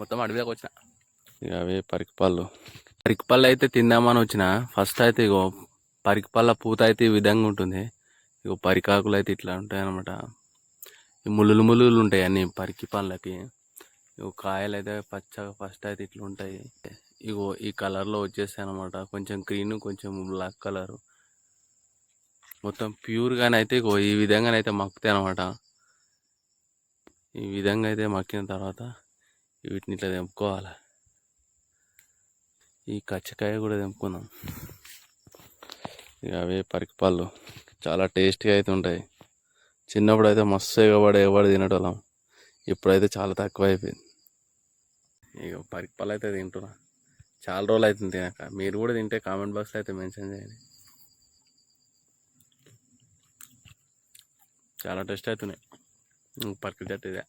మొత్తం అడవిలోకి వచ్చిన. ఇక అవే పరికిపాళ్ళు పరికిపళ్ళు అయితే తిందామని వచ్చిన. ఫస్ట్ అయితే ఇగో పరికిపళ్ళ పూత అయితే ఈ విధంగా ఉంటుంది. ఇగో పరికాకులు అయితే ఇట్లా ఉంటాయి అనమాట ఈ ముళ్ళులు ముళ్ళులు ఉంటాయి అన్ని పరికి పళ్ళకి. ఇగో కాయలు అయితే పచ్చగా ఫస్ట్ అయితే ఇట్లా ఉంటాయి. ఇగో ఈ కలర్లో వచ్చేస్తాయి అనమాట కొంచెం గ్రీన్ కొంచెం బ్లాక్ కలర్. మొత్తం ప్యూర్గానే అయితే ఇగో ఈ విధంగానైతే మక్కుతాయి అనమాట ఈ విధంగా అయితే మక్కిన తర్వాత వీటిని ఇట్లా తెంపుకోవాలి? ఈ కచ్చకాయ కూడా తెంపుకుందాం. ఇక అవే పరికిపాళ్ళు చాలా టేస్టీగా అయితే ఉంటాయి. చిన్నప్పుడు అయితే మస్తు ఎగబడి ఎగబడి తినేటోళ్ళం. ఇప్పుడైతే చాలా తక్కువ అయిపోయింది. ఇక పరికిపాలు అయితే తింటున్నా. చాలా రోజులు అవుతుంది తినక. మీరు కూడా తింటే కామెంట్ బాక్స్లో అయితే మెన్షన్ చేయండి. చాలా టేస్ట్ అవుతున్నాయి. పరికి జట్టు ఇదే.